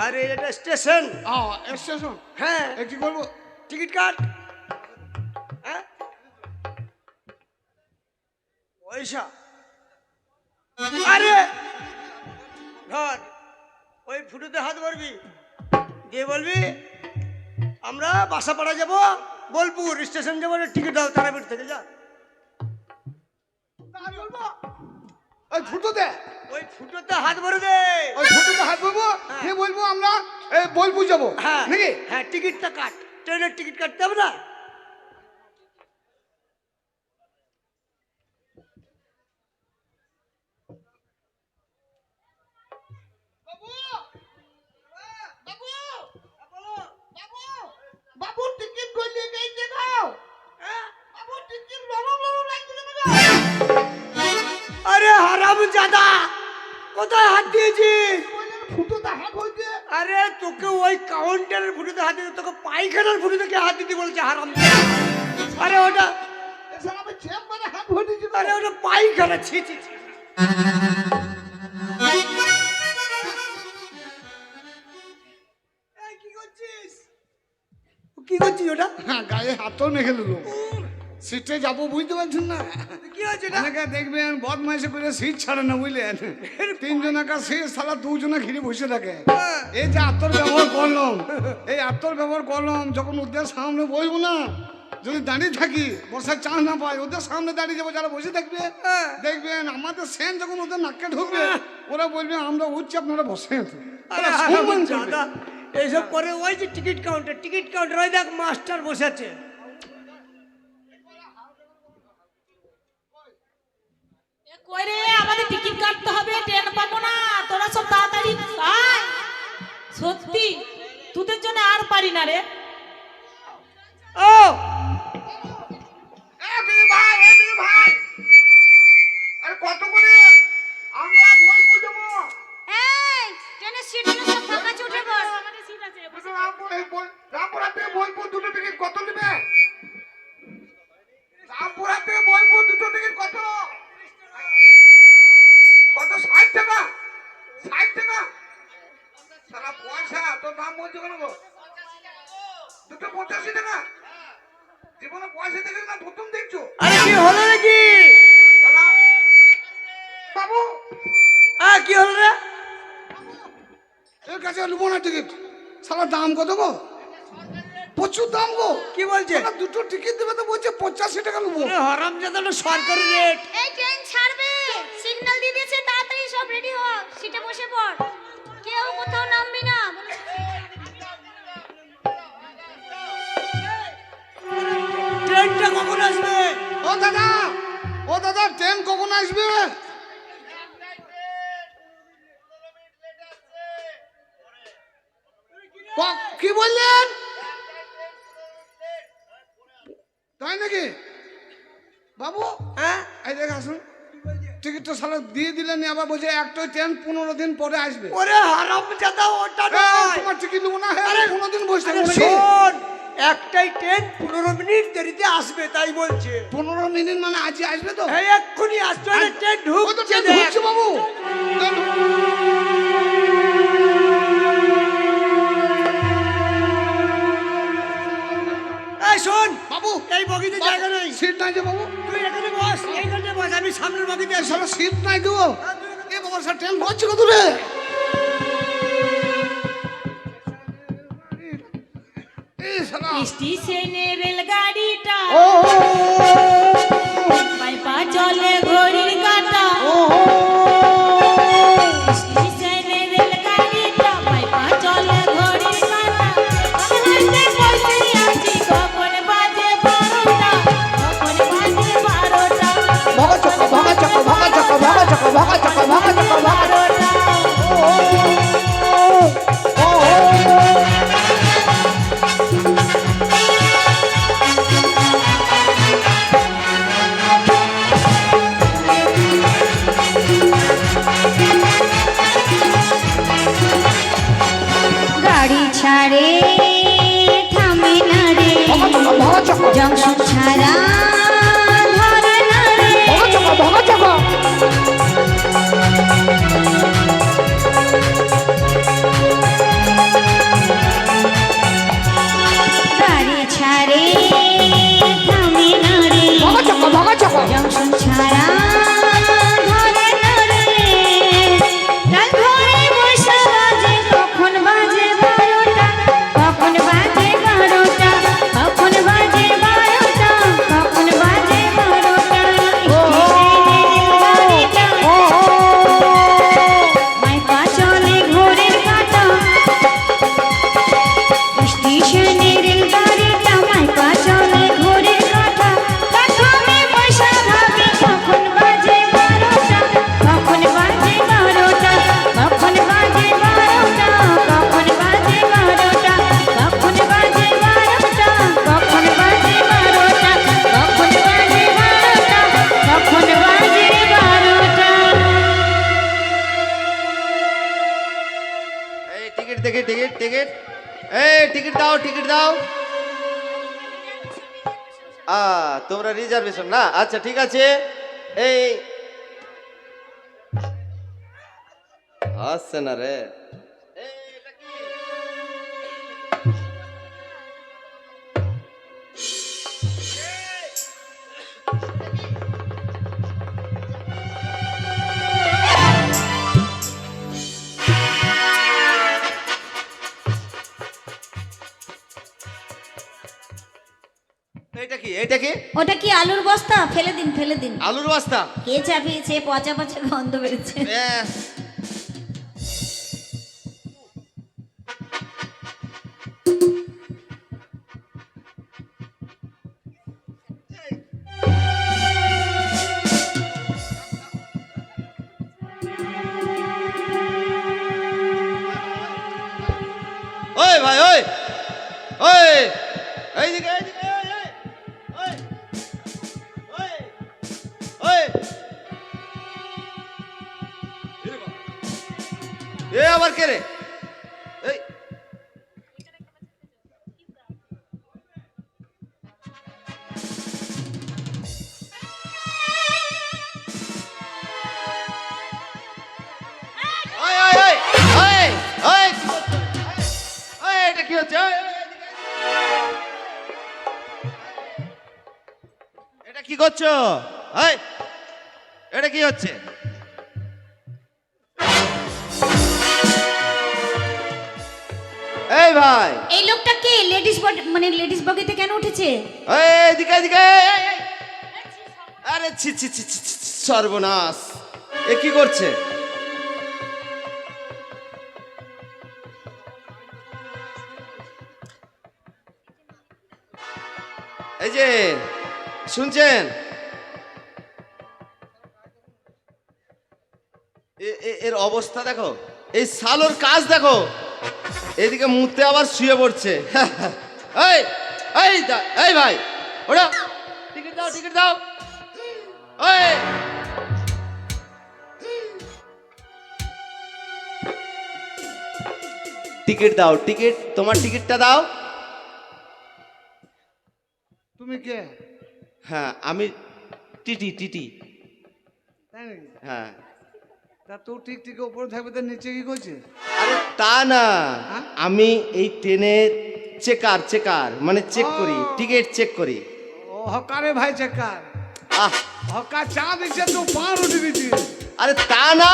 আরে এটা station. Station? হ্যাঁ। এ কি করব? টিকিট কাট। হ্যাঁ? পয়সা। আরে! ধর ওই ফুটোতে হাত ভরবি দিয়ে বলবি আমরা বাসাপাড়া যাব বোলপুর স্টেশন যাব টিকিট দাও তারাপীঠ থেকে যা। ওই ফুটো দে ওই ফুটোতে? হাত ভরে দে। হাত বলব আমরা বোলপুর যাব। হ্যাঁ নাকি? হ্যাঁ টিকিটটা কাট। ট্রেনের টিকিট কাটতে হবে না? বাবু! টিকিট কইলে হ্যাঁ? বাবু টিকিট লড়ো লড়ো লাগছে না আরে হারাম জাদা কোথায় হাত দিয়েছিস? আরে তোকে ওই কাউন্টারের ফুটোতে হাত দিতে তোকে পায়খানার ফুটোতে কে হাত দিতে বলছে? হারাম। আরে ওটা আমি চেম্বারে হাত হইছে আরে ওটা পায়খানা। ছি ছি কি করছিস? ওটা? হ্যাঁ গায়ে হাতও মেখে দিল। সিটে যাব বুঝতে পারছেন না? অনেকে দেখবেন বদমাইশি করে সিট ছাড়ে না বুঝলেন? তিনজনাকার সিট সারা দুজনে ঘিরে বসে থাকে। হ্যাঁ। এই যে আত্মর ব্যবহার করলাম এই আত্মর ব্যবহার করলাম যখন ওদের সামনে বসবো না যদি দাঁড়িয়ে থাকি বসার চান্স না পাই ওদের সামনে দাঁড়িয়ে যাব যারা বসে থাকবে হ্যাঁ। দেখবেন আমাদের সেন যখন ওদের নাকে ঢুকবে ওরা বলবে আমরা উঠছি আপনারা এইসব করে ওই যে টিকিট কাউন্টার টিকিট কাউন্টার ওই দেখ মাস্টার বসে আছে এ কই রে আমাদের টিকিট কাটতে হবে ট্রেন পাবো না তোরা সব তাড়াতাড়ি আয় সত্যি তোদের জন্য আর পারি না রে ও ভাই, এ ভাই। আরে কত করে? আমরা বোলপুর যাব। এই ট্রেনের সিটগুলো সব ফাঁকা আমাদের সিট আছে রামপুর- বল- থেকে বোলপুর দুটো টিকিট কত নেবে? কত গো? প্রচুর দাম গো। কি বলছে? দুটো টিকিট দেবে তো বলছে পঁচাশি টাকা নেব। হরাম জাদা সরকারি রেট এই ট্রেন ছাড়বে। সিগন্যাল দিয়ে দিয়েছে তাড়াতাড়ি সব রেডি হ। সিটে বসে পড়। কেউ কোথাও নামবি না। ট্রেনটা কখন আসবে? ও দাদা ও দাদা ট্রেন কখন আসবে? ক- কি বললেন? তাই নাকি? বাবু হ্যাঁ? এই দেখ আসুন। টিকিট তো সালা দিয়ে দিলেন আবার বলছে একটা ট্রেন পনেরো দিন পরে আসবে। ওরে হারাম জাদা ওটা তোমার টিকিট নেব না হ্যাঁ পনেরো দিন বসে আরে শোন একটাই ট্রেন পনেরো মিনিট দেরিতে আসবে তাই বলছে। পনেরো মিনিট মানে আজ আসবে তো? এই এক্ষুনি ঢুকছে ট্রেন ঢুকছে বাবু। বগিতে জায়গা নাই। সিট নাই যে বাবু। তুই এখানে বস এইখানে বস আমি সামনের বগিতে আসলে সিট নাই তো। এ বাবা স্যার ট্রেন পড়ছে কত রে স্টেশনে রেলগাড়িটা ও। পাইপা চলে ঘড়ির তোমরা রিজার্ভেশন না? আচ্ছা ঠিক আছে। এই আসছে না রে। এইটা কি? এইটা কি? ওটা কি আলুর বস্তা? ফেলে দিন ফেলে দিন। আলুর বস্তা? কে চাপিয়েছে? পচা পচা গন্ধ বেরোচ্ছে। ব্যাস। ওই ভাই ওই ওই এইদিকে এইদিকে। আবার কে রে? কি হচ্ছে। এটা কি করছ? এটা কি হচ্ছে? এই ভাই? এই লোকটা কে? লেডিস মানে লেডিস বগিতে কেন উঠেছে? এদিকে এদিকে। আরে ছি ছি ছি সর্বনাশ। এ কি করছে? এই যে শুনছেন? এর অবস্থা দেখো। এই সালোর কাজ দেখো। এদিকে মুতে আবার শুয়ে পড়ছে। এই এই এই ভাই ওরা টিকিট দাও টিকিট দাও। টিকিট দাও টিকিট তোমার টিকিটটা দাও। তুমি কে? হ্যাঁ আমি টিটি টিটি। তাই নাকি? হ্যাঁ। তা তোর ঠিক ঠিক উপরে থাকবে তার নিচে কি করছে? আরে তা না হ্যাঁ? আমি এই ট্রেনের চেকার চেকার মানে চেক করি টিকিট চেক করি। ও হকারে ভাই চেকার। আহ। হকা চা দিচ্ছে তো পা রুটি দিচ্ছে। আরে তা না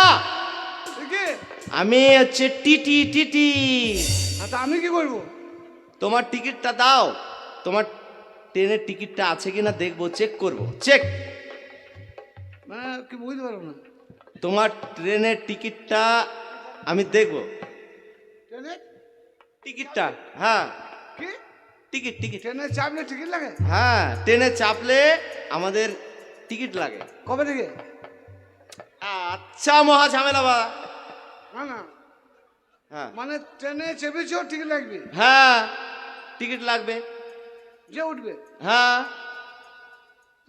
আমি হচ্ছে টিটি টিটি। তা আমি কি করব? তোমার টিকিটটা দাও তোমার ট্রেনের টিকিটটা আছে কিনা দেখব চেক করব চেক। মানে কি বুঝতে পারব না। তোমার ট্রেনের টিকিটটা আমি দেখব। টিকিটটা হ্যাঁ। কি? Ticket ticket. ট্রেনে চাপলে টিকিট লাগে? হ্যাঁ ট্রেনে চাপলে আমাদের টিকিট লাগে। কবে থেকে? আচ্ছা মহা ঝামেলা বা। না না। হ্যাঁ। মানে ট্রেনে চেপেছেও টিকিট লাগবে? হ্যাঁ টিকিট লাগবে। যে উঠবে? হ্যাঁ।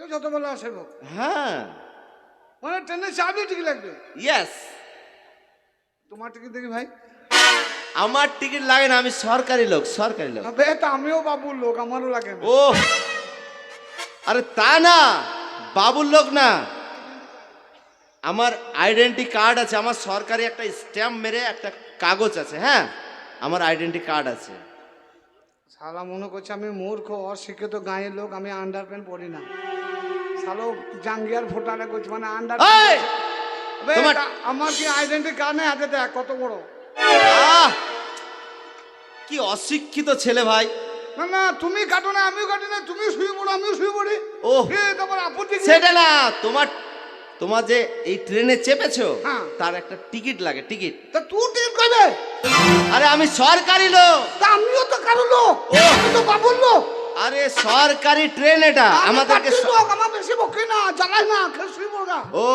যত বেলা আসে হোক। হ্যাঁ। মানে ট্রেনে চাপলে টিকিট লাগবে? ইয়েস তোমার টিকিট দেখি ভাই। আমার টিকিট লাগে না আমি সরকারি লোক সরকারি লোক। তা আমিও বাবুর লোক আমারও লাগে ও আরে তা না বাবুর লোক না। আমার আইডেন্টি কার্ড আছে আমার সরকারি একটা স্ট্যাম্প মেরে একটা কাগজ আছে হ্যাঁ? আমার আইডেন্টি কার্ড আছে। শালা মনে করছে আমি মূর্খ অশিক্ষিত গাঁয়ের লোক আমি আন্ডার প্যান্ট পরি না। শালো জাঙ্গিয়ার ফোটালে করছে মানে আন্ডার! তোমার- আমার কি আইডেন্টি কার্ড নেই? হাতে দেখ কত বড়। আহ! কি অশিক্ষিত ছেলে ভাই। না না তুমি কাটো না আমিও কাটি না তুমি শুয়ে পড়ো আমিও শুয়ে পড়ি! এ, তারপর আপত্তি সেটা না তোমার তোমার যে এই ট্রেনে চেপেছো হ্যাঁ। তার একটা টিকিট লাগে টিকিট। তা তুই টিকিট কইবে? আরে আমি সরকারি লোক। তা আমিও তো কারও লোক। ও! আমি তো বাবুর লোক। আরে সরকারি ট্রেন এটা আমি আমাদেরকে স- বকে না জ্বালাই ও।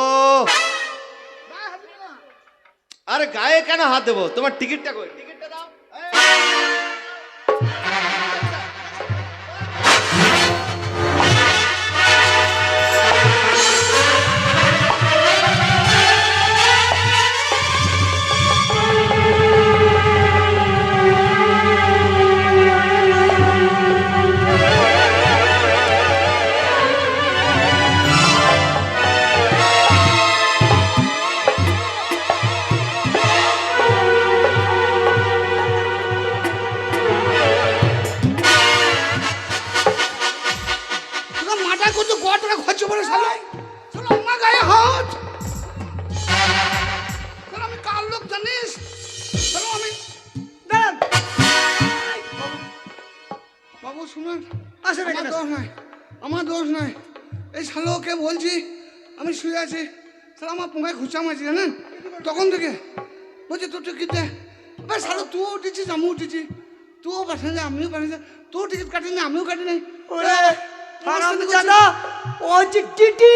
আরে গায়ে কেন হাত দেবো? তোমার টিকিটটা কই? টিকিটটা দাও। করে শালা আমার গায়ে হাত। আমি কার লোক জানিস? আমি বাবু শুনুন। আসে আমার দোষ নাই আমার দোষ নাই। এই শালোকে বলছি আমি শুয়ে আছি। তাহলে আমার পোঙায় খুঁচা মারছি জানেন? তখন থেকে বলছি তোর টিকিট দে। এবার শালো তুইও উঠেছিস আমিও উঠেছি। তুও পাঠান পাঠানি আমিও পাঠানি তুও টিকিট কাটিনি আমিও কাটিনি। ওরা হারামজাদা ও হচ্ছে টিটি।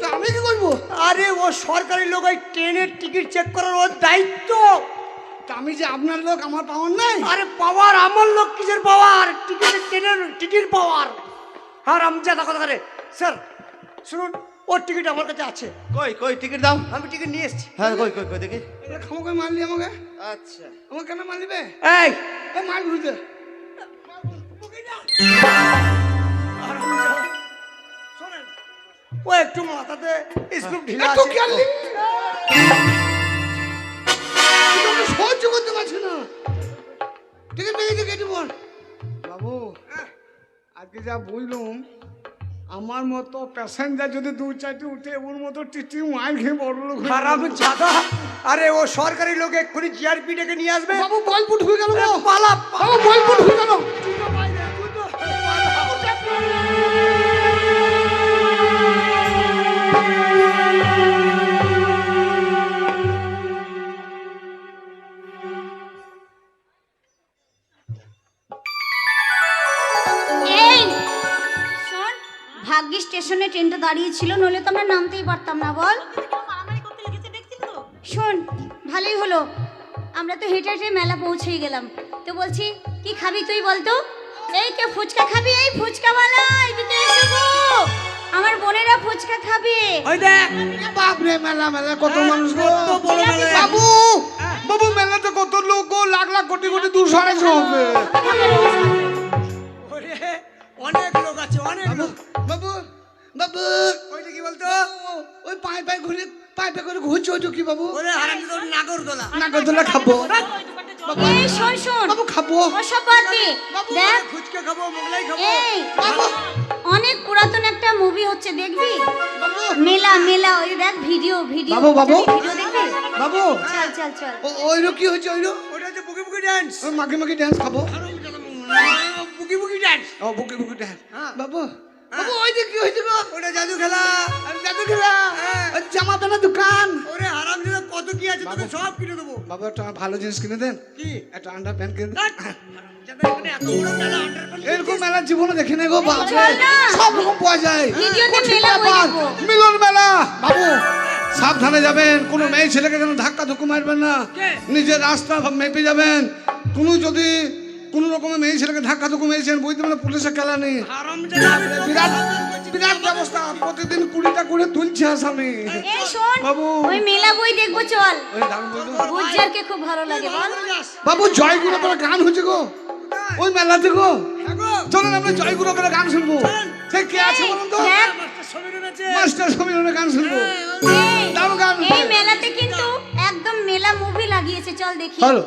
তো আমি কি করব? আরে ও সরকারি লোক ওই ট্রেনের টিকিট চেক করার ওর দায়িত্ব। আমি যে আপনার লোক আমার পাওয়ার নাই? আরে পাওয়ার আমার লোক কিসের পাওয়ার? টিকিটের ট্রেনের টিকিট পাওয়ার। হারামজাদা কথা করে স্যার শুনুন ওর টিকিট আমার কাছে আছে। কই কই টিকিট দাও। আমি টিকিট নিয়ে এসেছি। হ্যাঁ কই কই কই দেখি। খামোকে মারলি আমাকে? আচ্ছা। আমাকে কেন মারলি বে? এই! এ মার ঘুরতে হারামজাদা। ও একটু মাথাতে স্ক্রুপ ঢিলা আছে। সহ্য করতে পারছি না। টিকিট পেয়েছে কেটে বল। বাবু আজকে যা বুঝলাম আমার মতো প্যাসেঞ্জার যদি দু চারটে উঠে ওর মতো টিটি মাইল খেয়ে বড় লোক হারাম জাদা আরে ও সরকারি লোক এক্ষুনি জিআরপি ডেকে নিয়ে আসবে। বাবু বলপুট হয়ে গেল পালা বাবু বলপুট হয়ে গেল। দাঁড়িয়ে ছিল নইলে তো আমরা নামতেই পারতাম না বল। মারামারি করতে লেগেছে দেখছিস তো। শোন ভালোই হলো। আমরা তো হেঁটে হেঁটে মেলা পৌঁছেই গেলাম। তো বলছি কি খাবি তুই বলতো এই কে ফুচকা খাবি? এই ফুচকা বালা এদিকে এসো গো। আমার বোনেরা ফুচকা খাবে। ওই দেখ। বাপ রে মেলা মেলা কত মানুষ গো। বড় মেলা। বাবু বাবু মেলাতে কত লোক গো। লাখ লাখ কোটি কোটি দুশো আড়াইশো হবে। ওরে অনেক লোক আছে অনেক লোক। বাবু। ওইটা কি বলতো? ওই পায়ে পায়ে ঘুরে পায়ে পায়ে করে ঘুরছে ওইটা কি বাবু? ওরে হারাম তোর নাগরদোলা। নাগরদোলা খাব। এই শোন শোন। বাবু খাব। ওসব দেখ। ফুচকা খাব মোগলাই খাব। এই অনেক পুরাতন একটা মুভি হচ্ছে দেখবি? মেলা মেলা ওই দেখ ভিডিও ভিডিও বাবু, বাবু। ভিডিও দেখবি? বাবু। চল চল চল। ওইরো কি হয়েছে ওইরো ওটা হচ্ছে বুকি বুকি ডান্স ওই মাকে মাকে ড্যান্স খাব। বুকি বুকি ডান্স ও বুকে বুকে ড্যান্স হ্যাঁ। বাবু। বাবু ওই জাদু খেলা? জাদু খেলা। হ্যাঁ। ওই জামা প্যান্ট দোকান। ওরে হারাম কত কি আছে? তোকে সব কিনে দেবো। বাবা একটা ভালো জিনিস কিনে দেন। কি? একটা আন্ডার প্যান্ট কিনে দেন। ধ্যাৎ, এখানে এত বড় মেলা underpants এরকম মেলা জীবনে দেখে নেই গো না। সব রকম পাওয়া যায়। বই মিলন মেলা। বাবু সাবধানে যাবেন। কোনো মেয়ে ছেলেকে যেন ধাক্কা ধুকু মারবেন না। নিজের রাস্তা মেপে যাবেন। কোনো যদি কোনো রকমের মেয়ে ছেলেকে ধাক্কা ধুকু মেরেছেন বুঝতে পারলে পুলিশের খেলা নেই। বিরাট বিরাট ব্যবস্থা প্রতিদিন কুড়িটা করে তুলছে আসামি। এই শোন বাবু। ওই মেলা বই দেখব চল। ওই দারুণ বলতো। গুজ্জারকে খুব ভালো লাগে বল। বাবু জয়গুলো করে গান হচ্ছে গো। ওই মেলাতে গো। হ্যাঁ গো, চলুন আমরা জয়গুলো করে গান শুনব। সে কে আছে বলুন তো? মাস্টার গান শুনব। দারুণ গান। এই মেলাতে কিন্তু একদম মেলা মুভি লাগিয়েছে চল দেখি। হ্যালো